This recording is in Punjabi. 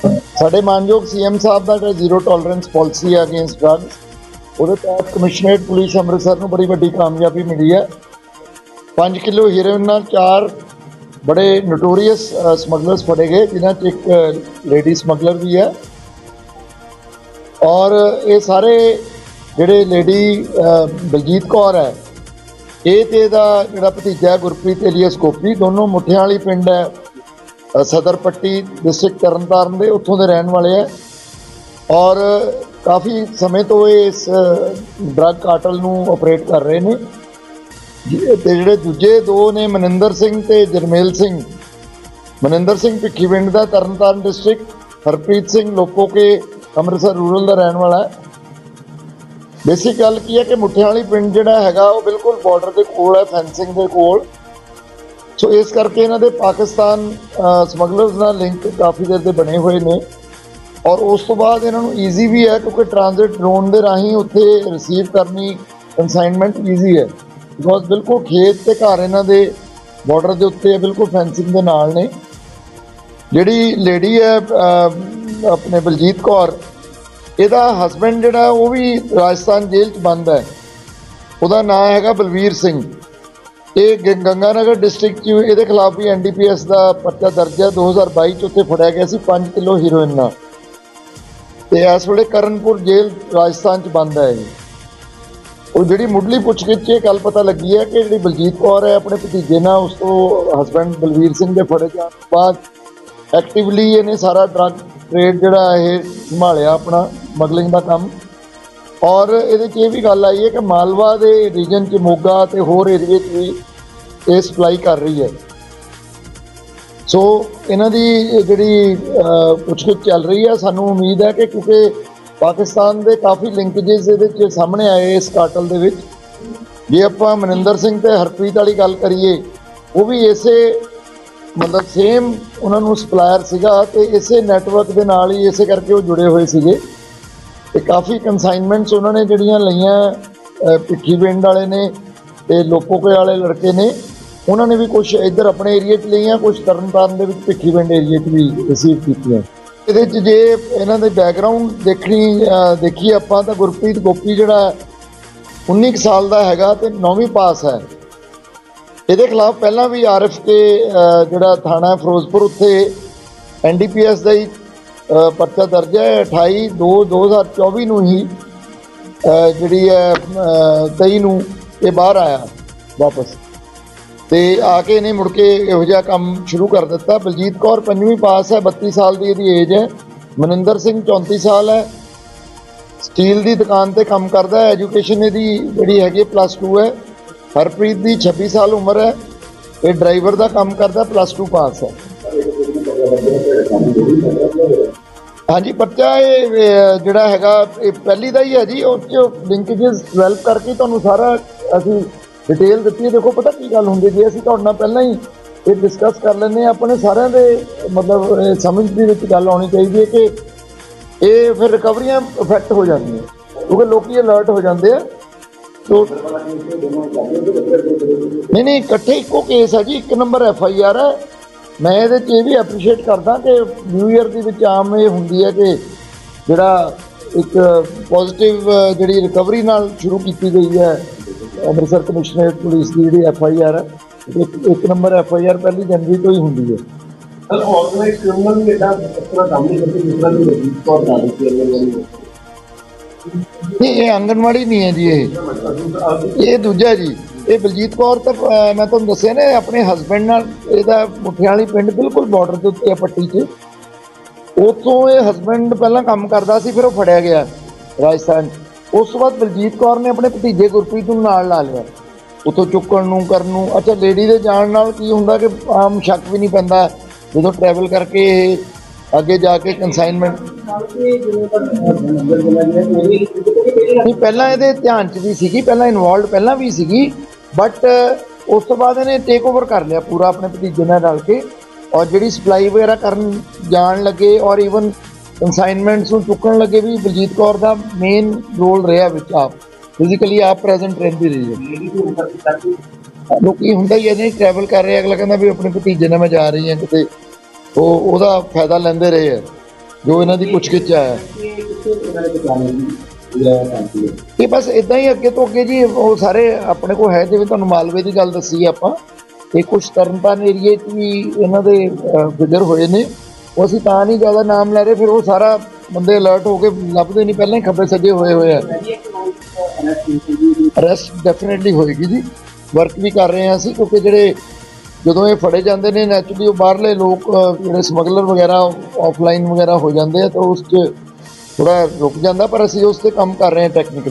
ਸਾਡੇ ਮਾਨਯੋਗ ਸੀਐਮ ਸਾਹਿਬ ਦਾ ਜਿਹੜਾ ਜ਼ੀਰੋ ਟੋਲਰੈਂਸ ਪਾਲਿਸੀ ਹੈ ਅਗੇਂਸਟ ਡਰੱਗਸ ਉਹਦੇ ਤਹਿਤ ਕਮਿਸ਼ਨਰੇਟ ਪੁਲਿਸ ਅੰਮ੍ਰਿਤਸਰ ਨੂੰ ਬੜੀ ਵੱਡੀ ਕਾਮਯਾਬੀ ਮਿਲੀ ਹੈ। 5 ਕਿਲੋ ਹੀਰੋਇਨ ਨਾਲ ਚਾਰ ਬੜੇ ਨੋਟੋਰੀਅਸ ਸਮਗਲਰਸ ਫੜੇ ਗਏ, ਜਿਨ੍ਹਾਂ 'ਚ ਇੱਕ ਲੇਡੀ ਸਮਗਲਰ ਵੀ ਹੈ। ਔਰ ਇਹ ਸਾਰੇ ਜਿਹੜੇ ਲੇਡੀ ਬਲਜੀਤ ਕੌਰ ਹੈ, ਇਹ ਤੇ ਇਹਦਾ ਜਿਹੜਾ ਭਤੀਜਾ ਗੁਰਪ੍ਰੀਤ ਏਲੀਅਸ ਗੋਪੀ, ਦੋਨੋਂ ਮੁੱਠਿਆਂ ਵਾਲੀ ਪਿੰਡ ਹੈ। ਸਦਰ ਪੱਟੀ ਡਿਸਟ੍ਰਿਕਟ ਤਰਨਤਾਰਨ ਦੇ ਉੱਥੋਂ ਦੇ ਰਹਿਣ ਵਾਲੇ ਹੈ। ਔਰ ਕਾਫੀ ਸਮੇਂ ਤੋਂ ਇਹ ਇਸ ਡਰੱਗ ਕਾਰਟਲ ਨੂੰ ਆਪਰੇਟ ਕਰ ਰਹੇ ਨੇ। ਜੀ- ਤੇ ਜਿਹੜੇ ਦੂਜੇ ਦੋ ਨੇ ਮਨਿੰਦਰ ਸਿੰਘ ਤੇ ਜਰਮੇਲ ਸਿੰਘ। ਮਨਿੰਦਰ ਸਿੰਘ ਭਿੱਖੀਵਿੰਡ ਦਾ ਤਰਨਤਾਰਨ ਡਿਸਟ੍ਰਿਕਟ ਹਰਪ੍ਰੀਤ ਸਿੰਘ ਲੋਕੋ ਕੇ ਅੰਮ੍ਰਿਤਸਰ ਰੂਰਲ ਦਾ ਰਹਿਣ ਵਾਲਾ ਹੈ। ਬੇਸਿਕ ਗੱਲ ਕੀ ਹੈ ਕਿ ਮੁੱਠਿਆਂ ਵਾਲੀ ਪਿੰਡ ਜਿਹੜਾ ਹੈਗਾ ਉਹ ਬਿਲਕੁਲ ਬਾਰਡਰ ਦੇ ਕੋਲ ਹੈ ਫੈਂਸਿੰਗ ਦੇ ਕੋਲ। ਸੋ ਇਸ ਕਰਕੇ ਇਹਨਾਂ ਦੇ ਪਾਕਿਸਤਾਨ ਸਮਗਲਰਸ ਨਾਲ ਲਿੰਕ ਕਾਫੀ ਦੇਰ ਦੇ ਬਣੇ ਹੋਏ ਨੇ। ਔਰ ਉਸ ਤੋਂ ਬਾਅਦ ਇਹਨਾਂ ਨੂੰ ਈਜ਼ੀ ਵੀ ਹੈ, ਕਿਉਂਕਿ ਟ੍ਰਾਂਜ਼ਿਟ ਡਰੋਨ ਦੇ ਰਾਹੀਂ ਉੱਥੇ ਰਿਸੀਵ ਕਰਨੀ ਕਨਸਾਈਨਮੈਂਟ ਈਜ਼ੀ ਹੈ। ਬਿਕੋਜ਼ ਬਿਲਕੁਲ ਖੇਤ ਤੇ ਘਰ ਇਹਨਾਂ ਦੇ ਬਾਰਡਰ ਦੇ ਉੱਤੇ ਹੈ, ਬਿਲਕੁਲ ਫੈਂਸਿੰਗ ਦੇ ਨਾਲ ਨੇ। ਜਿਹੜੀ ਲੇਡੀ ਹੈ ਆਪਣੇ ਬਲਜੀਤ ਕੌਰ, ਇਹਦਾ ਹਸਬੰਡ ਜਿਹੜਾ, ਉਹ ਵੀ ਰਾਜਸਥਾਨ ਜੇਲ੍ਹ 'ਚ ਬੰਦ ਹੈ। ਉਹਦਾ ਨਾਮ ਹੈਗਾ ਬਲਵੀਰ ਸਿੰਘ। ਇਹ ਗ- ਗੰਗਾਨਗਰ ਡਿਸਟ੍ਰਿਕਟ 'ਚ ਇਹਦੇ ਖਿਲਾਫ ਵੀ ਐਨਡੀਪੀਐਸ ਦਾ ਪਰਚਾ ਦਰਜ ਹੈ। 2022 ਚ ਉੱਥੇ ਫੜਿਆ ਗਿਆ ਸੀ 5 ਕਿਲੋ ਹੀਰੋਇਨ ਨਾਲ। ਤੇ ਇਸ ਵੇਲੇ ਕਰਨਪੁਰ ਜੇਲ੍ਹ ਰਾਜਸਥਾਨ 'ਚ ਬੰਦ ਹੈ ਇਹ। ਉਹ ਜਿਹੜੀ ਮੁੱਢਲੀ ਪੁੱਛਗਿੱਛ 'ਚ ਇਹ ਗੱਲ ਪਤਾ ਲੱਗੀ ਹੈ ਕਿ ਜਿਹੜੀ ਬਲਜੀਤ ਕੌਰ ਹੈ, ਆਪਣੇ ਭਤੀਜੇ ਨਾਲ ਉਸ ਤੋਂ ਹਸਬੰਡ ਬਲਵੀਰ ਸਿੰਘ ਦੇ ਫੜੇ ਜਾਣ ਤੋਂ ਬਾਅਦ ਐਕਟਿਵਲੀ ਇਹਨੇ ਸਾਰਾ ਡਰੱਗ ਟ੍ਰੇਡ ਜਿਹੜਾ ਇਹ ਸੰਭਾਲਿਆ ਆਪਣਾ ਸਮਗਲਿੰਗ ਦਾ ਕੰਮ। ਔਰ ਇਹਦੇ 'ਚ ਇਹ ਵੀ ਗੱਲ ਆਈ ਹੈ ਕਿ ਮਾਲਵਾ ਦੇ ਰੀਜਨ 'ਚ ਮੋਗਾ ਤੇ ਹੋਰ ਏਰੀਏ 'ਚ ਵੀ ਇਹ ਸਪਲਾਈ ਕਰ ਰਹੀ ਹੈ। ਸੋ ਇਹਨਾਂ ਦੀ ਜਿਹੜੀ ਪੁੱਛਗਿੱਛ ਚੱਲ ਰਹੀ ਹੈ। ਸਾਨੂੰ ਉਮੀਦ ਹੈ ਕਿ ਕਿਉਂਕਿ ਪਾਕਿਸਤਾਨ ਦੇ ਕਾਫੀ ਲਿੰਕੇजेस ਇਹਦੇ 'ਚ ਸਾਹਮਣੇ ਆਏ ਇਸ ਕਾਟਲ ਦੇ ਵਿੱਚ। ਜੇ ਆਪਾਂ ਮਨਿੰਦਰ ਸਿੰਘ ਤੇ ਹਰਪ੍ਰੀਤ ਵਾਲੀ ਗੱਲ ਕਰੀਏ ਉਹ ਵੀ ਇਸੇ ਮਤਲਬ ਸੇਮ ਉਹਨਾਂ ਨੂੰ ਸਪਲਾਇਰ ਸੀਗਾ ਤੇ ਇਸੇ ਨੈਟਵਰਕ ਦੇ ਨਾਲ ਹੀ ਇਸੇ ਕਰਕੇ ਉਹ ਜੁੜੇ ਹੋਏ ਸੀਗੇ। ਤੇ ਕਾਫੀ ਕਨਸਾਈਨਮੈਂਟਸ ਉਹਨਾਂ ਨੇ ਜਿਹੜੀਆਂ ਲਈਆਂ ਅਹ, ਭਿੱਖੀ ਪਿੰਡ ਵਾਲੇ ਨੇ ਤੇ ਲੋਕੋਕੇ ਵਾਲੇ ਲੜਕੇ ਨੇ। ਉਹਨਾਂ ਨੇ ਵੀ ਕੁਝ ਇੱਧਰ ਆਪਣੇ ਏਰੀਆ 'ਚ ਲਈਆਂ ਕੁਝ ਤਰਨਤਾਰਨ ਦੇ ਵਿੱਚ ਭਿੱਖੀ ਪਿੰਡ ਏਰੀਆ 'ਚ ਵੀ ਰਿਸੀਵ ਕੀਤੀਆਂ। ਇਹਦੇ 'ਚ ਜੇ ਇਹਨਾਂ ਦੇ ਬੈਕਗ੍ਰਾਉਂਡ ਦੇਖਣੀ ਅਹ, ਦੇਖੀਏ ਆਪਾਂ ਤਾਂ ਗੁਰਪ੍ਰੀਤ ਗੋਪੀ ਜਿਹੜਾ 19 ਕੁ ਸਾਲ ਦਾ ਹੈਗਾ ਤੇ 9ਵੀਂ ਪਾਸ ਹੈ। ਇਹਦੇ ਖਿਲਾਫ ਪਹਿਲਾਂ ਵੀ ਆਰਐਫ ਕੇ ਜਿਹੜਾ ਥਾਣਾ ਫਿਰੋਜ਼ਪੁਰ ਉੱਥੇ ਐਨਡੀਪੀਐਸ ਦਾ ਹੀ ਪਰਚਾ ਦਰਜ ਹੈ। 28 2 2024 ਨੂੰ ਹੀ ਜਿਹੜੀ ਹੈ ਅਹ, 23 ਨੂੰ ਇਹ ਬਾਹਰ ਆਇਆ ਵਾਪਸ। ਤੇ ਆ ਕੇ ਇਹਨੇ ਮੁੜ ਕੇ ਇਹੋ ਜਿਹਾ ਕੰਮ ਸ਼ੁਰੂ ਕਰ ਦਿੱਤਾ। ਬਲਜੀਤ ਕੌਰ ਪੰਜਵੀਂ ਪਾਸ ਹੈ 32 ਸਾਲ ਦੀ ਇਹਦੀ ਏਜ ਹੈ। ਮਨਿੰਦਰ ਸਿੰਘ 34 ਸਾਲ ਹੈ। ਸਟੀਲ ਦੀ ਦੁਕਾਨ ਤੇ ਕੰਮ ਕਰਦਾ ਹੈ। ਐਜੂਕੇਸ਼ਨ ਇਹਦੀ ਜਿਹੜੀ ਹੈਗੀ ਪਲੱਸ 2 ਹੈ। ਹਰਪ੍ਰੀਤ ਦੀ 26 ਸਾਲ ਉਮਰ ਹੈ। ਇਹ ਡਰਾਈਵਰ ਦਾ ਕੰਮ ਕਰਦਾ ਪਲੱਸ 2 ਪਾਸ ਹੈ। ਹਾਂਜੀ, ਪਰਚਾ ਇਹ ਇਹ ਜਿਹੜਾ ਹੈਗਾ, ਇਹ ਪਹਿਲੀ ਦਾ ਹੀ ਹੈ ਜੀ। ਉਹ ਚ ਲਿੰਕੇजेस ਡਿਵੈਲਪ ਕਰਕੇ ਤੁਹਾਨੂੰ ਸਾਰਾ ਅਸੀਂ ਡਿਟੇਲ ਦਿੱਤੀ ਹੈ। ਦੇਖੋ, ਪਤਾ ਕੀ ਗੱਲ ਹੁੰਦੀ ਜੇ ਅਸੀਂ ਤੁਹਾਡੇ ਨਾਲ ਪਹਿਲਾਂ ਹੀ ਇਹ ਡਿਸਕਸ ਕਰ ਲੈਂਦੇ ਹਾਂ, ਆਪਣੇ ਸਾਰਿਆਂ ਦੇ, ਮਤਲਬ ਸਮਝ ਦੇ ਵਿੱਚ ਗੱਲ ਆਉਣੀ ਚਾਹੀਦੀ ਹੈ ਕਿ ਇਹ ਫਿਰ ਰਿਕਵਰੀਆਂ ਇਫੈਕਟ ਹੋ ਜਾਂਦੀਆਂ। ਕਿਉਂਕਿ ਲੋਕੀ ਅਲਰਟ ਹੋ ਜਾਂਦੇ ਆ। ਤੋ ਨਹੀਂ ਨਹੀਂ, ਇਕੱਠੇ ਇੱਕੋ ਕੇਸ ਹੈ ਜੀ। ਇੱਕ ਨੰਬਰ ਐਫ ਆਈ ਆਰ ਹੈ ਮੈਂ ਇਹਦੇ 'ਚ ਇਹ ਵੀ ਐਪਰੀਸ਼ੀਏਟ ਕਰਦਾ ਕਿ ਨਿਊ ਇਅਰ ਦੇ ਵਿੱਚ ਆਮ ਇਹ ਹੁੰਦੀ ਹੈ ਕਿ ਜਿਹੜਾ ਇੱਕ ਪੋਜ਼ਿਟਿਵ ਜਿਹੜੀ ਰਿਕਵਰੀ ਨਾਲ ਸ਼ੁਰੂ ਕੀਤੀ ਗਈ ਹੈ। ਅੰਮ੍ਰਿਤਸਰ ਕਮਿਸ਼ਨਰੇਟ ਪੁਲਿਸ ਦੀ ਜਿਹੜੀ ਐਫ ਆਈ ਆਰ ਇੱਕ ਨੰਬਰ ਐਫ ਆਈ ਆਰ ਪਹਿਲੀ ਜਨਵਰੀ ਤੋਂ ਹੀ ਹੁੰਦੀ ਹੈ। ਸਰ ਆਰਗੇਨਾਈਜ਼ ਕ੍ਰਿਮੀਨਲ ਨੇ ਇਹਦਾ ਆਪਣਾ ਕੰਮ ਨਹੀਂ ਕਰਦੇ ਕੌਰ ਦਾ ਇਹ ਆਂਗਣਵਾੜੀ ਨਹੀਂ ਹੈ ਜੀ ਇਹ। ਇਹ ਦੂਜਾ ਜੀ ਇਹ ਬਲਜੀਤ ਕੌਰ ਤਾਂ ਮੈਂ ਤੁਹਾਨੂੰ ਦੱਸਿਆ ਨਾ ਆਪਣੇ ਹਸਬੰਡ ਨਾਲ ਇਹਦਾ ਮੁੱਠਿਆਂ ਵਾਲੀ ਪਿੰਡ ਬਿਲਕੁਲ ਬਾਰਡਰ ਦੇ ਉੱਤੇ ਆ ਪੱਟੀ 'ਚ। ਉੱਥੋਂ ਇਹ ਹਸਬੰਡ ਪਹਿਲਾਂ ਕੰਮ ਕਰਦਾ ਸੀ ਫਿਰ ਉਹ ਫੜਿਆ ਗਿਆ ਰਾਜਸਥਾਨ 'ਚ। ਉਸ ਤੋਂ ਬਾਅਦ ਬਲਜੀਤ ਕੌਰ ਨੇ ਆਪਣੇ ਭਤੀਜੇ ਗੁਰਪ੍ਰੀਤ ਨੂੰ ਨਾਲ ਲਾ ਲਿਆ। ਉੱਥੋਂ ਚੁੱਕਣ ਨੂੰ, ਕਰਨ ਨੂੰ, ਅੱਛਾ ਲੇਡੀ ਦੇ ਜਾਣ ਨਾਲ ਕੀ ਹੁੰਦਾ ਕਿ ਆਮ ਸ਼ੱਕ ਵੀ ਨਹੀਂ ਪੈਂਦਾ, ਜਦੋਂ ਟਰੈਵਲ ਕਰਕੇ ਅੱਗੇ ਜਾ ਕੇ ਕਨਸਾਈਨਮੈਂਟ ਨਹੀਂ, ਪਹਿਲਾਂ ਇਹਦੇ ਧਿਆਨ 'ਚ ਵੀ ਸੀਗੀ, ਪਹਿਲਾਂ ਇਨਵੋਲਡ ਪਹਿਲਾਂ ਵੀ ਸੀਗੀ ਬਟ ਉਸ ਤੋਂ ਬਾਅਦ ਇਹਨੇ ਟੇਕ ਓਵਰ ਕਰ ਲਿਆ ਪੂਰਾ ਆਪਣੇ ਭਤੀਜੇ ਨਾਲ ਰਲ ਕੇ। ਔਰ ਜਿਹੜੀ ਸਪਲਾਈ ਵਗੈਰਾ ਕਰਨ ਜਾਣ ਲੱਗੇ, ਔਰ ਈਵਨ ਕਨਸਾਈਨਮੈਂਟਸ ਨੂੰ ਚੁੱਕਣ ਲੱਗੇ ਵੀ ਬਲਜੀਤ ਕੌਰ ਦਾ ਮੇਨ ਰੋਲ ਰਿਹਾ ਵਿੱਚ ਆਪ। ਫਿਜ਼ੀਕਲੀ ਆਪ ਪ੍ਰੈਜ਼ੈਂਟ ਰਹਿੰਦੀ ਰਹੀ ਹੈ। ਲੋਕੀ ਹੁੰਦਾ ਹੀ ਹੈ ਨਹੀਂ ਟਰੈਵਲ ਕਰ ਰਹੇ, ਅਗਲਾ ਕਹਿੰਦਾ ਵੀ ਆਪਣੇ ਭਤੀਜੇ ਨਾਲ ਮੈਂ ਜਾ ਰਹੀ ਹਾਂ ਕਿਤੇ। ਉਹ, ਉਹਦਾ ਫਾਇਦਾ ਲੈਂਦੇ ਰਹੇ ਹੈ। ਜੋ ਇਹਨਾਂ ਦੀ ਪੁੱਛਗਿੱਛ ਆਇਆ ਕਿ ਇਹ ਬਸ ਇਦਾਂ ਹੀ ਅੱਗੇ ਤੋਂ ਅੱਗੇ ਜੀ, ਉਹ ਸਾਰੇ ਆਪਣੇ ਕੋਲ ਹੈ, ਜਿਵੇਂ ਤੁਹਾਨੂੰ ਮਾਲਵੇ ਦੀ ਗੱਲ ਦੱਸੀ ਆਪਾਂ। ਇਹ ਕੁਝ ਤਰਨਤਾਰਨ ਏਰੀਏ 'ਚ ਵੀ ਇਹਨਾਂ ਦੇ ਫਿਗਰ ਹੋਏ ਨੇ। ਉਹ ਅਸੀਂ ਤਾਂ ਨਹੀਂ ਜ਼ਿਆਦਾ ਨਾਮ ਲੈ ਰਹੇ, ਫਿਰ ਉਹ ਸਾਰਾ ਬੰਦੇ ਅਲਰਟ ਹੋ ਕੇ ਲੱਭਦੇ ਨਹੀਂ, ਪਹਿਲਾਂ ਹੀ ਖੱਬੇ ਸੱਜੇ ਹੋਏ ਹੋਏ ਆ। ਅਰੈਸਟ ਡੈਫੀਨਿਟਲੀ ਹੋਏਗੀ ਜੀ। ਵਰਕ ਵੀ ਕਰ ਰਹੇ ਹਾਂ ਅਸੀਂ, ਕਿਉਂਕਿ ਜਿਹੜੇ ਜਦੋਂ ਇਹ ਫੜੇ ਜਾਂਦੇ ਨੇ ਨੈਚੁਰਲੀ ਉਹ ਬਾਹਰਲੇ ਲੋਕ ਜਿਹੜੇ ਸਮਗਲਰ ਵਗੈਰਾ ਆਫਲਾਈਨ ਵਗੈਰਾ ਹੋ ਜਾਂਦੇ ਆ, ਤਾਂ ਉਸ 'ਚ ਥੋੜਾ ਰੁਕ ਜਾਂਦਾ, ਪਰ ਅਸੀਂ ਉਸ ਤੇ ਕੰਮ ਕਰ ਰਹੇ ਹਾਂ ਟੈਕਨੀਕਲੀ